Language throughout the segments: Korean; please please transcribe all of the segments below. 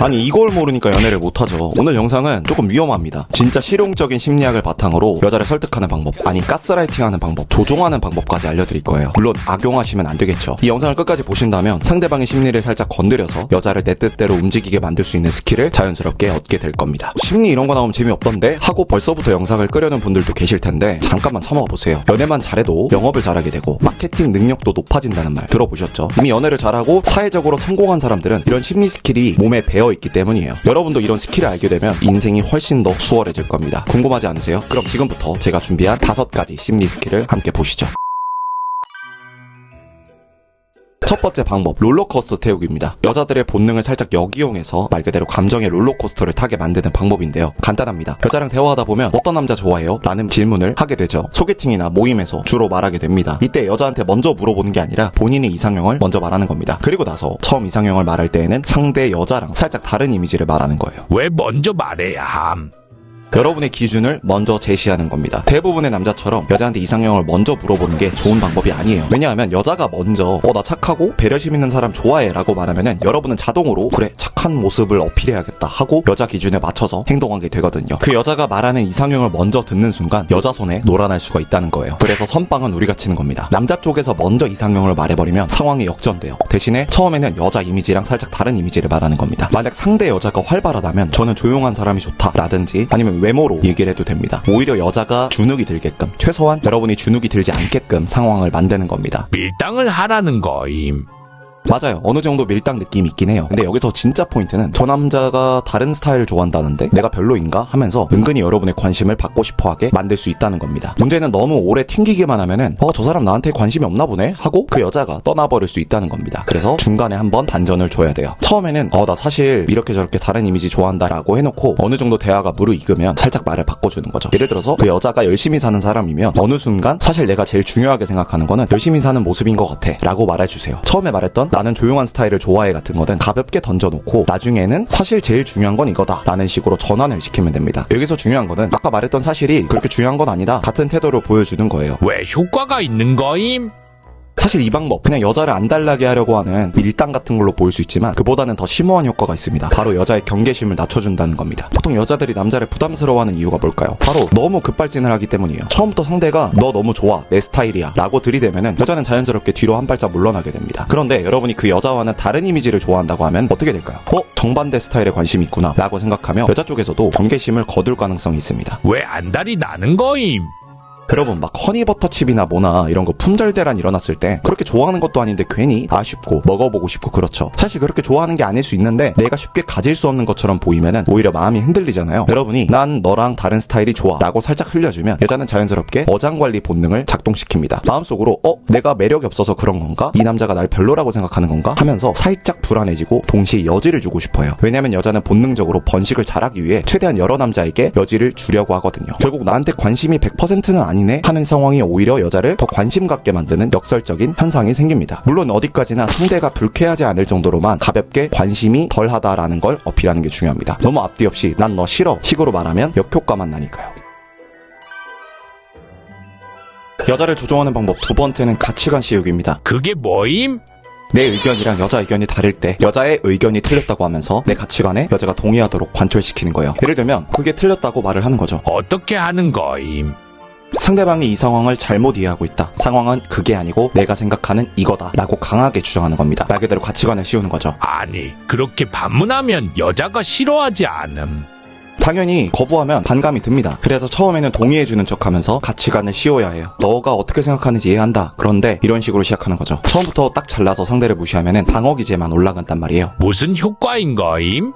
아니 이걸 모르니까 연애를 못하죠. 오늘 영상은 조금 위험합니다. 진짜 실용적인 심리학을 바탕으로 여자를 설득하는 방법, 아니 가스라이팅하는 방법, 조종하는 방법까지 알려드릴 거예요. 물론 악용하시면 안 되겠죠. 이 영상을 끝까지 보신다면 상대방의 심리를 살짝 건드려서 여자를 내 뜻대로 움직이게 만들 수 있는 스킬을 자연스럽게 얻게 될 겁니다. 심리 이런 거 나오면 재미없던데 하고 벌써부터 영상을 끄려는 분들도 계실 텐데 잠깐만 참아봐 보세요. 연애만 잘해도 영업을 잘하게 되고 마케팅 능력도 높아진다는 말 들어보셨죠? 이미 연애를 잘하고 사회적으로 성공한 사람들은 이런 심리 스킬이 몸에 배어 있기 때문이에요. 여러분도 이런 스킬을 알게 되면 인생이 훨씬 더 수월해질 겁니다. 궁금하지 않으세요? 그럼 지금부터 제가 준비한 다섯 가지 심리 스킬을 함께 보시죠. 첫 번째 방법, 롤러코스터 태우기입니다. 여자들의 본능을 살짝 역이용해서 말 그대로 감정의 롤러코스터를 타게 만드는 방법인데요. 간단합니다. 여자랑 대화하다 보면 어떤 남자 좋아해요? 라는 질문을 하게 되죠. 소개팅이나 모임에서 주로 말하게 됩니다. 이때 여자한테 먼저 물어보는 게 아니라 본인의 이상형을 먼저 말하는 겁니다. 그리고 나서 처음 이상형을 말할 때에는 상대 여자랑 살짝 다른 이미지를 말하는 거예요. 왜 먼저 말해야 함? 여러분의 기준을 먼저 제시하는 겁니다. 대부분의 남자처럼 여자한테 이상형을 먼저 물어보는 게 좋은 방법이 아니에요. 왜냐하면 여자가 먼저 어 나 착하고 배려심 있는 사람 좋아해 라고 말하면은 여러분은 자동으로 그래 착한 모습을 어필해야겠다 하고 여자 기준에 맞춰서 행동하게 되거든요. 그 여자가 말하는 이상형을 먼저 듣는 순간 여자 손에 놀아날 수가 있다는 거예요. 그래서 선빵은 우리가 치는 겁니다. 남자 쪽에서 먼저 이상형을 말해버리면 상황이 역전돼요. 대신에 처음에는 여자 이미지랑 살짝 다른 이미지를 말하는 겁니다. 만약 상대 여자가 활발하다면 저는 조용한 사람이 좋다 라든지 아니면 외모로 얘기를 해도 됩니다. 오히려 여자가 주눅이 들게끔 최소한 여러분이 주눅이 들지 않게끔 상황을 만드는 겁니다. 밀당을 하라는 거임. 맞아요. 어느 정도 밀당 느낌이 있긴 해요. 근데 여기서 진짜 포인트는 저 남자가 다른 스타일을 좋아한다는데 내가 별로인가 하면서 은근히 여러분의 관심을 받고 싶어 하게 만들 수 있다는 겁니다. 문제는 너무 오래 튕기기만 하면은 어, 저 사람 나한테 관심이 없나 보네? 하고 그 여자가 떠나버릴 수 있다는 겁니다. 그래서 중간에 한번 반전을 줘야 돼요. 처음에는 어, 나 사실 이렇게 저렇게 다른 이미지 좋아한다라고 해놓고 어느 정도 대화가 무르익으면 살짝 말을 바꿔주는 거죠. 예를 들어서 그 여자가 열심히 사는 사람이면 어느 순간 사실 내가 제일 중요하게 생각하는 거는 열심히 사는 모습인 것 같아 라고 말해주세요. 처음에 말했던 나는 조용한 스타일을 좋아해 같은 거는 가볍게 던져놓고 나중에는 사실 제일 중요한 건 이거다 라는 식으로 전환을 시키면 됩니다. 여기서 중요한 거는 아까 말했던 사실이 그렇게 중요한 건 아니다 같은 태도를 보여주는 거예요. 왜 효과가 있는 거임? 사실 이 방법 그냥 여자를 안 달라게 하려고 하는 밀당 같은 걸로 보일 수 있지만 그보다는 더 심오한 효과가 있습니다. 바로 여자의 경계심을 낮춰준다는 겁니다. 보통 여자들이 남자를 부담스러워하는 이유가 뭘까요? 바로 너무 급발진을 하기 때문이에요. 처음부터 상대가 너 너무 좋아 내 스타일이야 라고 들이대면은 여자는 자연스럽게 뒤로 한 발짝 물러나게 됩니다. 그런데 여러분이 그 여자와는 다른 이미지를 좋아한다고 하면 어떻게 될까요? 어? 정반대 스타일에 관심이 있구나 라고 생각하며 여자 쪽에서도 경계심을 거둘 가능성이 있습니다. 왜 안달이 나는 거임? 여러분 막 허니버터칩이나 뭐나 이런 거 품절 대란 일어났을 때 그렇게 좋아하는 것도 아닌데 괜히 아쉽고 먹어보고 싶고 그렇죠. 사실 그렇게 좋아하는 게 아닐 수 있는데 내가 쉽게 가질 수 없는 것처럼 보이면은 오히려 마음이 흔들리잖아요. 여러분이 난 너랑 다른 스타일이 좋아라고 살짝 흘려주면 여자는 자연스럽게 어장관리 본능을 작동시킵니다. 마음속으로 어 내가 매력이 없어서 그런 건가? 이 남자가 날 별로라고 생각하는 건가? 하면서 살짝 불안해지고 동시에 여지를 주고 싶어요. 왜냐면 여자는 본능적으로 번식을 잘하기 위해 최대한 여러 남자에게 여지를 주려고 하거든요. 결국 나한테 관심이 100%는 아니 아니네 하는 상황이 오히려 여자를 더 관심 갖게 만드는 역설적인 현상이 생깁니다. 물론 어디까지나 상대가 불쾌하지 않을 정도로만 가볍게 관심이 덜하다라는 걸 어필하는 게 중요합니다. 너무 앞뒤 없이 난 너 싫어 식으로 말하면 역효과만 나니까요. 여자를 조종하는 방법 두 번째는 가치관 씌우기입니다. 그게 뭐임? 내 의견이랑 여자 의견이 다를 때 여자의 의견이 틀렸다고 하면서 내 가치관에 여자가 동의하도록 관철시키는 거예요. 예를 들면 그게 틀렸다고 말을 하는 거죠. 어떻게 하는 거임? 상대방이 이 상황을 잘못 이해하고 있다. 상황은 그게 아니고 내가 생각하는 이거다. 라고 강하게 주장하는 겁니다. 말 그대로 가치관을 씌우는 거죠. 아니, 그렇게 반문하면 여자가 싫어하지 않음. 당연히 거부하면 반감이 듭니다. 그래서 처음에는 동의해주는 척 하면서 가치관을 씌워야 해요. 너가 어떻게 생각하는지 이해한다. 그런데 이런 식으로 시작하는 거죠. 처음부터 딱 잘라서 상대를 무시하면 방어 기제만 올라간단 말이에요. 무슨 효과인 거임?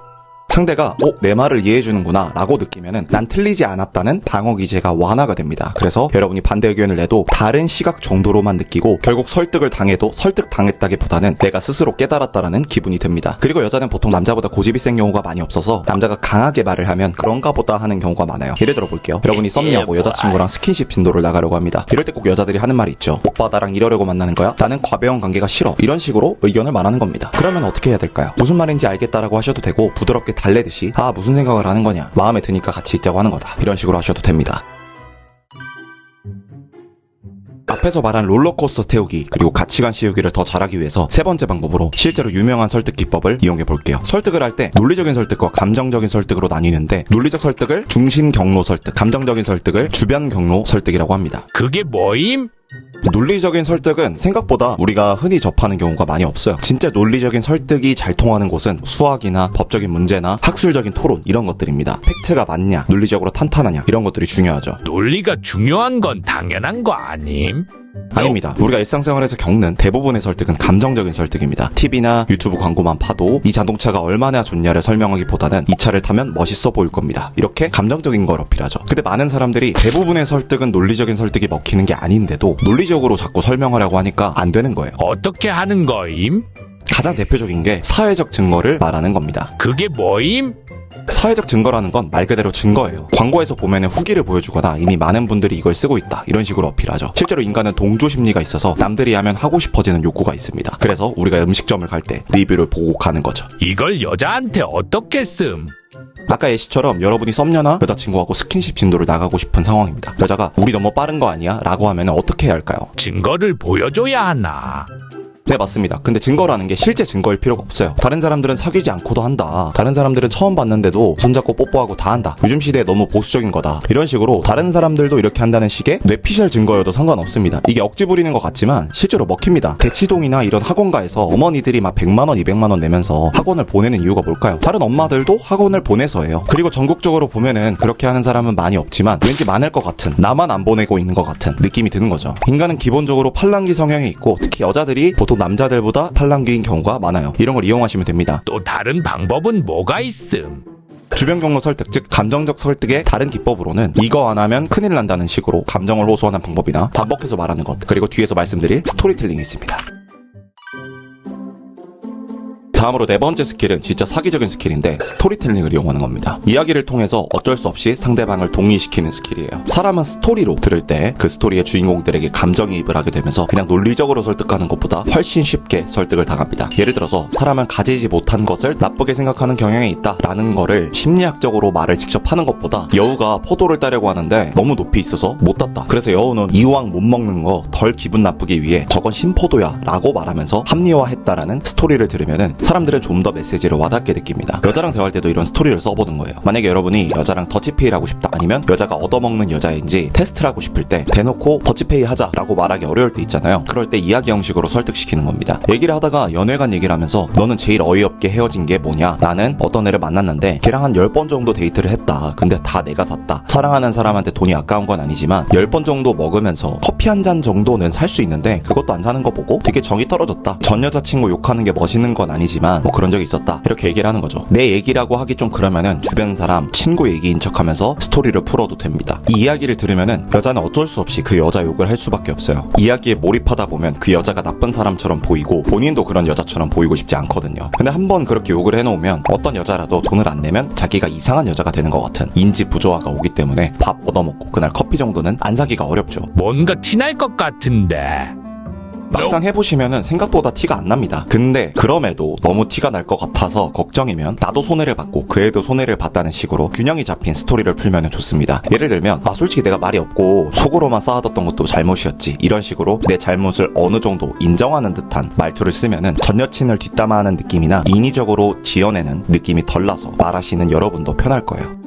상대가 어, 내 말을 이해해주는구나 라고 느끼면은 난 틀리지 않았다는 방어 기제가 완화가 됩니다. 그래서 여러분이 반대 의견을 내도 다른 시각 정도로만 느끼고 결국 설득을 당해도 설득 당했다기보다는 내가 스스로 깨달았다라는 기분이 듭니다. 그리고 여자는 보통 남자보다 고집이 센 경우가 많이 없어서 남자가 강하게 말을 하면 그런가 보다 하는 경우가 많아요. 예를 들어 볼게요. 여러분이 썸녀하고 여자친구랑 스킨십 진도를 나가려고 합니다. 이럴 때 꼭 여자들이 하는 말이 있죠. 오빠 나랑 이러려고 만나는 거야? 나는 과배원 관계가 싫어. 이런 식으로 의견을 말하는 겁니다. 그러면 어떻게 해야 될까요? 무슨 말인지 알겠다라고 하셔도 되고 부드럽게 달래듯이 아 무슨 생각을 하는 거냐 마음에 드니까 같이 있자고 하는 거다 이런 식으로 하셔도 됩니다 앞에서 말한 롤러코스터 태우기 그리고 가치관 씌우기를 더 잘하기 위해서 세 번째 방법으로 실제로 유명한 설득 기법을 이용해 볼게요. 설득을 할 때 논리적인 설득과 감정적인 설득으로 나뉘는데 논리적 설득을 중심 경로 설득, 감정적인 설득을 주변 경로 설득이라고 합니다. 그게 뭐임? 논리적인 설득은 생각보다 우리가 흔히 접하는 경우가 많이 없어요. 진짜 논리적인 설득이 잘 통하는 곳은 수학이나 법적인 문제나 학술적인 토론 이런 것들입니다. 팩트가 맞냐, 논리적으로 탄탄하냐 이런 것들이 중요하죠. 논리가 중요한 건 당연한 거 아님? 아닙니다. 우리가 일상생활에서 겪는 대부분의 설득은 감정적인 설득입니다. TV나 유튜브 광고만 파도 이 자동차가 얼마나 좋냐를 설명하기보다는 이 차를 타면 멋있어 보일 겁니다. 이렇게 감정적인 걸 어필하죠. 근데 많은 사람들이 대부분의 설득은 논리적인 설득이 먹히는 게 아닌데도 논리적으로 자꾸 설명하려고 하니까 안 되는 거예요. 어떻게 하는 거임? 가장 대표적인 게 사회적 증거를 말하는 겁니다. 그게 뭐임? 사회적 증거라는 건 말 그대로 증거예요. 광고에서 보면은 후기를 보여주거나 이미 많은 분들이 이걸 쓰고 있다. 이런 식으로 어필하죠. 실제로 인간은 동조 심리가 있어서 남들이 하면 하고 싶어지는 욕구가 있습니다. 그래서 우리가 음식점을 갈 때 리뷰를 보고 가는 거죠. 이걸 여자한테 어떻게 씀? 아까 예시처럼 여러분이 썸녀나 여자친구하고 스킨십 진도를 나가고 싶은 상황입니다. 여자가 우리 너무 빠른 거 아니야? 라고 하면 어떻게 해야 할까요? 증거를 보여줘야 하나? 네, 맞습니다. 근데 증거라는 게 실제 증거일 필요가 없어요. 다른 사람들은 사귀지 않고도 한다. 다른 사람들은 처음 봤는데도 손잡고 뽀뽀하고 다 한다. 요즘 시대에 너무 보수적인 거다. 이런 식으로 다른 사람들도 이렇게 한다는 식의 뇌피셜 증거여도 상관없습니다. 이게 억지 부리는 것 같지만 실제로 먹힙니다. 대치동이나 이런 학원가에서 어머니들이 막 100만원, 200만원 내면서 학원을 보내는 이유가 뭘까요? 다른 엄마들도 학원을 보내서예요. 그리고 전국적으로 보면은 그렇게 하는 사람은 많이 없지만 왠지 많을 것 같은, 나만 안 보내고 있는 것 같은 느낌이 드는 거죠. 인간은 기본적으로 팔랑귀 성향이 있고 특히 여자들이 보통 남자들보다 팔랑귀인 경우가 많아요. 이런 걸 이용하시면 됩니다. 또 다른 방법은 뭐가 있음? 주변 경로 설득, 즉 감정적 설득의 다른 기법으로는 이거 안 하면 큰일 난다는 식으로 감정을 호소하는 방법이나 반복해서 말하는 것, 그리고 뒤에서 말씀드릴 스토리텔링이 있습니다. 다음으로 네 번째 스킬은 진짜 사기적인 스킬인데 스토리텔링을 이용하는 겁니다. 이야기를 통해서 어쩔 수 없이 상대방을 동의시키는 스킬이에요. 사람은 스토리로 들을 때 그 스토리의 주인공들에게 감정이입을 하게 되면서 그냥 논리적으로 설득하는 것보다 훨씬 쉽게 설득을 당합니다. 예를 들어서 사람은 가지지 못한 것을 나쁘게 생각하는 경향이 있다라는 거를 심리학적으로 말을 직접 하는 것보다 여우가 포도를 따려고 하는데 너무 높이 있어서 못 땄다. 그래서 여우는 이왕 못 먹는 거 덜 기분 나쁘기 위해 저건 신포도야 라고 말하면서 합리화했다라는 스토리를 들으면은 사람들은 좀 더 메시지를 와닿게 느낍니다. 여자랑 대화할 때도 이런 스토리를 써보는 거예요. 만약에 여러분이 여자랑 더치페이를 하고 싶다 아니면 여자가 얻어먹는 여자인지 테스트를 하고 싶을 때 대놓고 더치페이 하자라고 말하기 어려울 때 있잖아요. 그럴 때 이야기 형식으로 설득시키는 겁니다. 얘기를 하다가 연애관 얘기를 하면서 너는 제일 어이없게 헤어진 게 뭐냐? 나는 어떤 애를 만났는데 걔랑 한 10번 정도 데이트를 했다. 근데 다 내가 샀다. 사랑하는 사람한테 돈이 아까운 건 아니지만 10번 정도 먹으면서 커피 한 잔 정도는 살 수 있는데 그것도 안 사는 거 보고 되게 정이 떨어졌다. 전 여자친구 욕하는 게 멋있는 건 아니지만 뭐 그런 적이 있었다. 이렇게 얘기를 하는 거죠. 내 얘기라고 하기 좀 그러면은 주변 사람 친구 얘기인 척하면서 스토리를 풀어도 됩니다. 이 이야기를 들으면은 여자는 어쩔 수 없이 그 여자 욕을 할 수밖에 없어요. 이야기에 몰입하다 보면 그 여자가 나쁜 사람처럼 보이고 본인도 그런 여자처럼 보이고 싶지 않거든요. 근데 한번 그렇게 욕을 해놓으면 어떤 여자라도 돈을 안 내면 자기가 이상한 여자가 되는 것 같은 인지 부조화가 오기 때문에 밥 얻어먹고 그날 커피 정도는 안 사기가 어렵죠. 뭔가 티날 것 같은데. 막상 해보시면은 생각보다 티가 안 납니다. 근데 그럼에도 너무 티가 날 것 같아서 걱정이면 나도 손해를 받고 그 애도 손해를 봤다는 식으로 균형이 잡힌 스토리를 풀면 좋습니다. 예를 들면 아 솔직히 내가 말이 없고 속으로만 쌓아뒀던 것도 잘못이었지 이런 식으로 내 잘못을 어느 정도 인정하는 듯한 말투를 쓰면은 전 여친을 뒷담화하는 느낌이나 인위적으로 지어내는 느낌이 덜 나서 말하시는 여러분도 편할 거예요.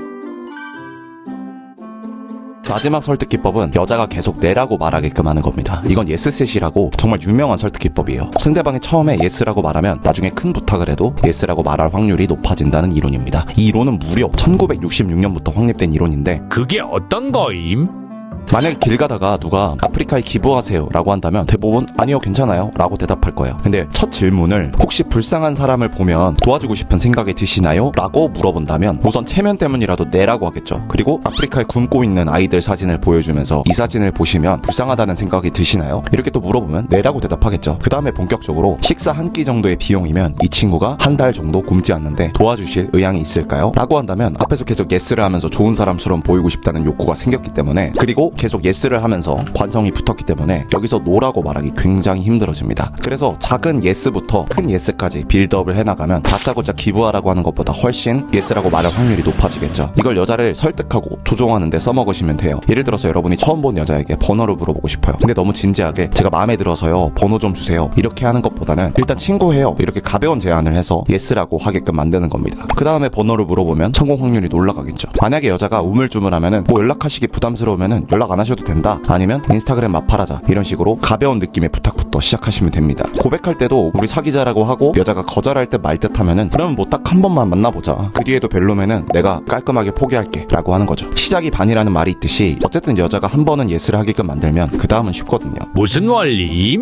마지막 설득 기법은 여자가 계속 내라고 말하게끔 하는 겁니다. 이건 예스셋이라고 정말 유명한 설득 기법이에요. 상대방이 처음에 예스라고 말하면 나중에 큰 부탁을 해도 예스라고 말할 확률이 높아진다는 이론입니다. 이 이론은 무려 1966년부터 확립된 이론인데 그게 어떤 거임? 만약에 길 가다가 누가 아프리카에 기부하세요 라고 한다면 대부분 아니요 괜찮아요 라고 대답할 거예요 근데 첫 질문을 혹시 불쌍한 사람을 보면 도와주고 싶은 생각이 드시나요? 라고 물어본다면 우선 체면 때문이라도 네라고 하겠죠 그리고 아프리카에 굶고 있는 아이들 사진을 보여주면서 이 사진을 보시면 불쌍하다는 생각이 드시나요? 이렇게 또 물어보면 네라고 대답하겠죠 그 다음에 본격적으로 식사 한 끼 정도의 비용이면 이 친구가 한 달 정도 굶지 않는데 도와주실 의향이 있을까요? 라고 한다면 앞에서 계속 예스를 하면서 좋은 사람처럼 보이고 싶다는 욕구가 생겼기 때문에 그리고 계속 예스를 하면서 관성이 붙었기 때문에 여기서 노라고 말하기 굉장히 힘들어집니다. 그래서 작은 예스부터 큰 예스까지 빌드업을 해나가면 다짜고짜 기부하라고 하는 것보다 훨씬 예스라고 말할 확률이 높아지겠죠. 이걸 여자를 설득하고 조종하는데 써먹으시면 돼요. 예를 들어서 여러분이 처음 본 여자에게 번호를 물어보고 싶어요. 근데 너무 진지하게 제가 마음에 들어서요. 번호 좀 주세요. 이렇게 하는 것보다는 일단 친구해요. 이렇게 가벼운 제안을 해서 예스라고 하게끔 만드는 겁니다. 그 다음에 번호를 물어보면 성공 확률이 올라가겠죠. 만약에 여자가 우물쭈물하면은 뭐 연락하시기 부담스러우면은 연락 안 하셔도 된다. 아니면 인스타그램 마팔하자 이런 식으로 가벼운 느낌의 부탁부터 시작하시면 됩니다. 고백할 때도 우리 사귀자라고 하고 여자가 거절할 때 말 듯하면은 그러면 뭐 딱 한 번만 만나보자. 그 뒤에도 별로면은 내가 깔끔하게 포기할게 라고 하는 거죠. 시작이 반이라는 말이 있듯이 어쨌든 여자가 한 번은 예스를 하게끔 만들면 그 다음은 쉽거든요. 무슨 원리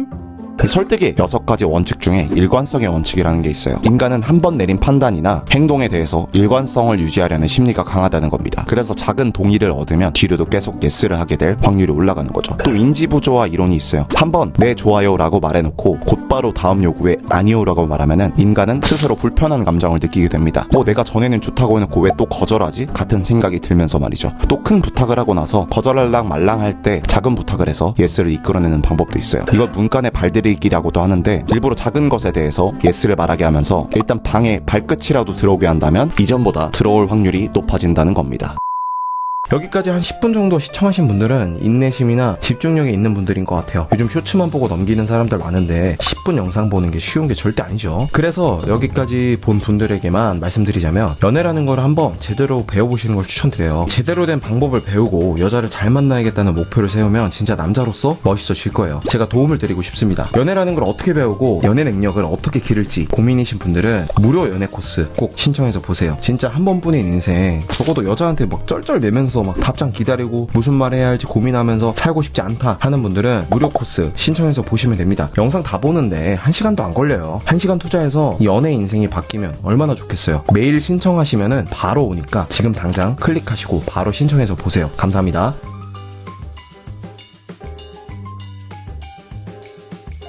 임? 이 설득의 여섯 가지 원칙 중에 일관성의 원칙이라는 게 있어요. 인간은 한 번 내린 판단이나 행동에 대해서 일관성을 유지하려는 심리가 강하다는 겁니다. 그래서 작은 동의를 얻으면 뒤로도 계속 예스를 하게 될 확률이 올라가는 거죠. 또 인지부조화 이론이 있어요. 한 번 네 좋아요라고 말해놓고 곧바로 다음 요구에 아니요라고 말하면은 인간은 스스로 불편한 감정을 느끼게 됩니다. 뭐 내가 전에는 좋다고 해놓고 왜 또 거절하지? 같은 생각이 들면서 말이죠. 또 큰 부탁을 하고 나서 거절할랑 말랑 할 때 작은 부탁을 해서 예스를 이끌어내는 방법도 있어요. 이걸 문간의 발들 이기라고도 하는데 일부러 작은 것에 대해서 예스를 말하게 하면서 일단 방에 발끝이라도 들어오게 한다면 이전보다 들어올 확률이 높아진다는 겁니다. 여기까지 한 10분 정도 시청하신 분들은 인내심이나 집중력이 있는 분들인 것 같아요. 요즘 쇼츠만 보고 넘기는 사람들 많은데 10분 영상 보는 게 쉬운 게 절대 아니죠. 그래서 여기까지 본 분들에게만 말씀드리자면 연애라는 걸 한번 제대로 배워보시는 걸 추천드려요. 제대로 된 방법을 배우고 여자를 잘 만나야겠다는 목표를 세우면 진짜 남자로서 멋있어질 거예요. 제가 도움을 드리고 싶습니다. 연애라는 걸 어떻게 배우고 연애 능력을 어떻게 기를지 고민이신 분들은 무료 연애 코스 꼭 신청해서 보세요. 진짜 한 번뿐인 인생 적어도 여자한테 막 쩔쩔 매면서 막 답장 기다리고 무슨 말 해야 할지 고민하면서 살고 싶지 않다 하는 분들은 무료 코스 신청해서 보시면 됩니다. 영상 다 보는데 한시간도 안 걸려요. 한시간 투자해서 연애 인생이 바뀌면 얼마나 좋겠어요. 매일 신청하시면은 바로 오니까 지금 당장 클릭하시고 바로 신청해서 보세요. 감사합니다.